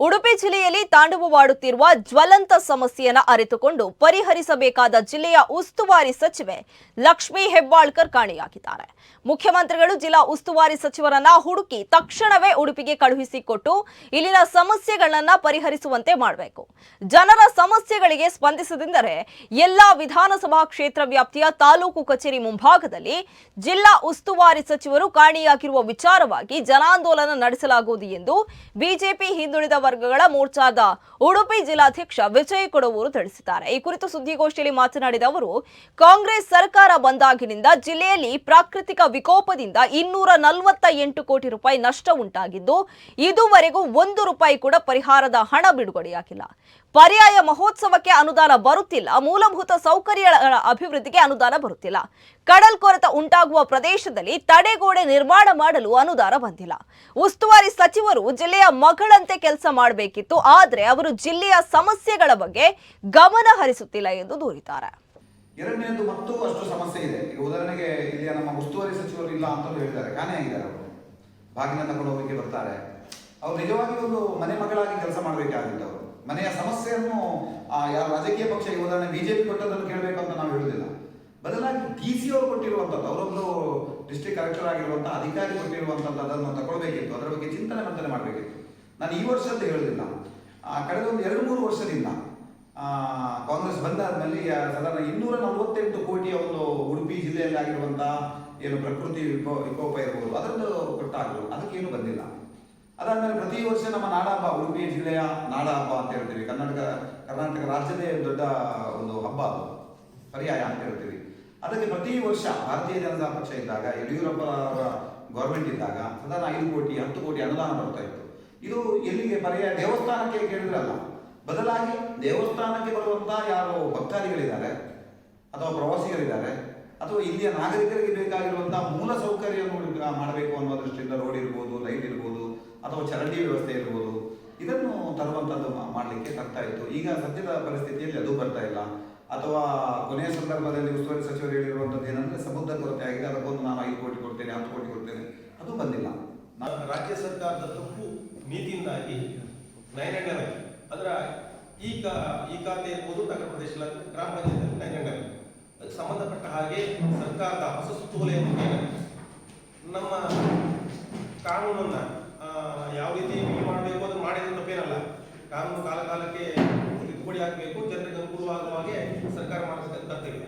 ಉಡುಪಿ ಜಿಲ್ಲೆಯಲ್ಲಿ ತಾಂಡವವಾಡುತ್ತಿರುವ ಜ್ವಲಂತ ಸಮಸ್ಯೆಯನ್ನು ಅರಿತುಕೊಂಡು ಪರಿಹರಿಸಬೇಕಾದ ಜಿಲ್ಲೆಯ ಉಸ್ತುವಾರಿ ಸಚಿವೆ ಲಕ್ಷ್ಮೀ ಹೆಬ್ಬಾಳ್ಕರ್ ಕಾಣೆಯಾಗಿದ್ದಾರೆ. ಮುಖ್ಯಮಂತ್ರಿಗಳು ಜಿಲ್ಲಾ ಉಸ್ತುವಾರಿ ಸಚಿವರನ್ನ ಹುಡುಕಿ ತಕ್ಷಣವೇ ಉಡುಪಿಗೆ ಕಳುಹಿಸಿಕೊಟ್ಟು ಇಲ್ಲಿನ ಸಮಸ್ಯೆಗಳನ್ನ ಪರಿಹರಿಸುವಂತೆ ಮಾಡಬೇಕು. ಜನರ ಸಮಸ್ಯೆಗಳಿಗೆ ಸ್ಪಂದಿಸದಿದ್ದರೆ ಎಲ್ಲಾ ವಿಧಾನಸಭಾ ಕ್ಷೇತ್ರ ವ್ಯಾಪ್ತಿಯ ತಾಲೂಕು ಕಚೇರಿ ಮುಂಭಾಗದಲ್ಲಿ ಜಿಲ್ಲಾ ಉಸ್ತುವಾರಿ ಸಚಿವರು ಕಾಣೆಯಾಗಿರುವ ವಿಚಾರವಾಗಿ ಜನಾಂದೋಲನ ನಡೆಸಲಾಗುವುದು ಎಂದು ಬಿಜೆಪಿ ಹಿಂದುಳಿದ ವರ್ಗಗಳ ಮೋರ್ಚಾದ ಉಡುಪಿ ಜಿಲ್ಲಾಧ್ಯಕ್ಷ ವಿಜಯ್ ಕೊಡವೂರು ತಿಳಿಸಿದ್ದಾರೆ. ಈ ಕುರಿತು ಸುದ್ದಿಗೋಷ್ಠಿಯಲ್ಲಿ ಮಾತನಾಡಿದ ಅವರು, ಕಾಂಗ್ರೆಸ್ ಸರ್ಕಾರ ಬಂದಾಗಿನಿಂದ ಜಿಲ್ಲೆಯಲ್ಲಿ ಪ್ರಾಕೃತಿಕ ವಿಕೋಪದಿಂದ ಇನ್ನೂರ ನಲವತ್ತ ಎಂಟು ಕೋಟಿ ರೂಪಾಯಿ ನಷ್ಟ ಉಂಟಾಗಿದ್ದು, ಇದುವರೆಗೂ ಒಂದು ರೂಪಾಯಿ ಕೂಡ ಪರಿಹಾರದ ಹಣ ಬಿಡುಗಡೆಯಾಗಿಲ್ಲ. ಪರ್ಯಾಯ ಮಹೋತ್ಸವಕ್ಕೆ ಅನುದಾನ ಬರುತ್ತಿಲ್ಲ. ಮೂಲಭೂತ ಸೌಕರ್ಯಗಳ ಅಭಿವೃದ್ಧಿಗೆ ಅನುದಾನ ಬರುತ್ತಿಲ್ಲ. ಕಡಲ್ ಕೊರೆತ ಉಂಟಾಗುವ ಪ್ರದೇಶದಲ್ಲಿ ತಡೆಗೋಡೆ ನಿರ್ಮಾಣ ಮಾಡಲು ಅನುದಾನ ಬಂದಿಲ್ಲ. ಉಸ್ತುವಾರಿ ಸಚಿವರು ಜಿಲ್ಲೆಯ ಮಗಳಂತೆ ಕೆಲಸ ಮಾಡಬೇಕಿತ್ತು. ಆದರೆ ಅವರು ಜಿಲ್ಲೆಯ ಸಮಸ್ಯೆಗಳ ಬಗ್ಗೆ ಗಮನ ಹರಿಸುತ್ತಿಲ್ಲ ಎಂದು ದೂರಿದ್ದಾರೆ. ಎರಡನೇದು ಮತ್ತು ಅಷ್ಟು ಸಮಸ್ಯೆ ಇದೆ. ಈಗ ಉದಾಹರಣೆಗೆ ಇಲ್ಲಿ ನಮ್ಮ ಉಸ್ತುವಾರಿ ಸಚಿವರು ಇಲ್ಲ ಅಂತ ಹೇಳಿದ್ದಾರೆ. ಕಾಣೆಯಾಗಿದ್ದಾರೆ ಅವರು. ಬಾಗಿನ ತಗೊಂಡು ಹೋಗಲಿಕ್ಕೆ ಬರ್ತಾರೆ. ಅವ್ರು ನಿಜವಾಗಿ ಒಂದು ಮನೆ ಮಗಳಾಗಿ ಕೆಲಸ ಮಾಡಬೇಕಾಗಿತ್ತು ಅವರು. ಮನೆಯ ಸಮಸ್ಯೆಯನ್ನು ಯಾರು ರಾಜಕೀಯ ಪಕ್ಷ ಈ ಉದಾಹರಣೆ ಬಿಜೆಪಿ ಕೊಟ್ಟದನ್ನು ಕೇಳಬೇಕು ಅಂತ ನಾವು ಹೇಳುದಿಲ್ಲ ಬದಲಾಗಿ ಡಿ ಸಿ ಅವರು ಕೊಟ್ಟಿರುವಂಥದ್ದು ಅವರೊಂದು ಡಿಸ್ಟ್ರಿಕ್ಟ್ ಕಲೆಕ್ಟರ್ ಆಗಿರುವಂತಹ, ಅಧಿಕಾರಿ ಕೊಟ್ಟಿರುವಂಥದ್ದು, ಅದನ್ನು ತಗೊಳ್ಬೇಕಿತ್ತು. ಅದರ ಬಗ್ಗೆ ಚಿಂತನೆ ಮಂಥನೆ ಮಾಡಬೇಕಿತ್ತು. ನಾನು ಈ ವರ್ಷದ್ದು ಹೇಳುದಿಲ್ಲ. ಆ, ಕಳೆದ ಒಂದು ಎರಡು ಮೂರು ವರ್ಷದಿಂದ ಕಾಂಗ್ರೆಸ್ ಬಂದಾದ್ಮೇಲೆ ಸಾಧಾರಣ ಇನ್ನೂರ ನಲವತ್ತೆಂಟು ಕೋಟಿಯ ಒಂದು ಉಡುಪಿ ಜಿಲ್ಲೆಯಲ್ಲಿ ಆಗಿರುವಂತ ಏನು ಪ್ರಕೃತಿ ವಿಕೋ ವಿಕೋಪ ಇರ್ಬೋದು ಅದರದ್ದು ಕೊಟ್ಟಾಗಲು ಅದಕ್ಕೇನು ಬಂದಿಲ್ಲ. ಅದಾದ್ಮೇಲೆ ಪ್ರತಿ ವರ್ಷ ನಮ್ಮ ನಾಡಹಬ್ಬ ಉಡುಪಿ ಜಿಲ್ಲೆಯ ನಾಡಹಬ್ಬ ಅಂತ ಹೇಳ್ತೀವಿ ಕರ್ನಾಟಕ ಕರ್ನಾಟಕ ರಾಜ್ಯದೇ ದೊಡ್ಡ ಒಂದು ಹಬ್ಬ ಅದು ಪರ್ಯಾಯ ಅಂತ ಹೇಳ್ತೀವಿ. ಅದಕ್ಕೆ ಪ್ರತಿ ವರ್ಷ ಭಾರತೀಯ ಜನತಾ ಪಕ್ಷ ಇದ್ದಾಗ ಯಡಿಯೂರಪ್ಪ ಅವರ ಗೌರ್ಮೆಂಟ್ ಇದ್ದಾಗ ಸಾಧಾರಣ ಐದು ಕೋಟಿ ಹತ್ತು ಕೋಟಿ ಅನುದಾನ ಬರ್ತಾ ಇತ್ತು. ಇದು ಎಲ್ಲಿಗೆ ಬರೆಯ ದೇವಸ್ಥಾನಕ್ಕೆ ಕೇಳಿದ್ರಲ್ಲ ಬದಲಾಗಿ ದೇವಸ್ಥಾನಕ್ಕೆ ಬರುವಂತಹ ಯಾರು ಭಕ್ತಾದಿಗಳಿದ್ದಾರೆ, ಅಥವಾ ಪ್ರವಾಸಿಗರಿದ್ದಾರೆ, ಅಥವಾ ಇಲ್ಲಿಯ ನಾಗರಿಕರಿಗೆ ಬೇಕಾಗಿರುವಂತಹ ಮೂಲ ಸೌಕರ್ಯವನ್ನು ಮಾಡಬೇಕು ಅನ್ನೋ ದೃಷ್ಟಿಯಿಂದ ರೋಡ್ ಇರ್ಬೋದು ಲೈಟ್ ಇರ್ಬೋದು, ಅಥವಾ ಚರಂಡಿ ವ್ಯವಸ್ಥೆ ಇರ್ಬೋದು, ಇದನ್ನು ತರುವಂಥದ್ದು ಮಾಡಲಿಕ್ಕೆ ತರ್ತಾ ಇತ್ತು. ಈಗ ಸದ್ಯದ ಪರಿಸ್ಥಿತಿಯಲ್ಲಿ ಅದು ಬರ್ತಾ ಇಲ್ಲ. ಅಥವಾ ಕೊನೆಯ ಸಂದರ್ಭದಲ್ಲಿ ಉಸ್ತುವಾರಿ ಸಚಿವರು ಹೇಳಿರುವಂಥದ್ದು ಏನಂದ್ರೆ, ಸಮುದ್ರ ಕೊರತೆ ಆಗಿದೆ, ಅದಕ್ಕೊಂದು ನಾನು ಐದು ಕೋಟಿ ಕೊಡ್ತೇನೆ, ಹತ್ತು ಕೋಟಿ ಕೊಡ್ತೇನೆ, ಅದು ಬಂದಿಲ್ಲ. ರಾಜ್ಯ ಸರ್ಕಾರದ ತಪ್ಪು ನೀತಿಯಿಂದಾಗಿ ನೈನ್ ಅದರ ಈ ಕಾ ಈ ಖಾತೆ ಇರ್ಬೋದು ನಗರ ಪ್ರದೇಶ ಗ್ರಾಮ ಪಂಚಾಯತ್ ನೈನ್ ಅದಕ್ಕೆ ಸಂಬಂಧಪಟ್ಟ ಹಾಗೆ ಸರ್ಕಾರದ ಹೊಸ ಸುತ್ತೋಲೆ ಮುಖೇನ ನಮ್ಮ ಕಾನೂನನ್ನ ಯಾವ ರೀತಿ ಮಾಡಬೇಕು ಅದನ್ನು ಮಾಡಿದ್ರೆ ತಪ್ಪೇನಲ್ಲ. ಕಾನೂನು ಕಾಲ ಕಾಲಕ್ಕೆ ತಿದ್ದುಪಡಿ ಆಗಬೇಕು ಜನರಿಗೆ ಅನುಕೂಲವಾಗುವ ಹಾಗೆ ಸರ್ಕಾರ ಮಾಡಬೇಕಂತ ಕರ್ತವ್ಯ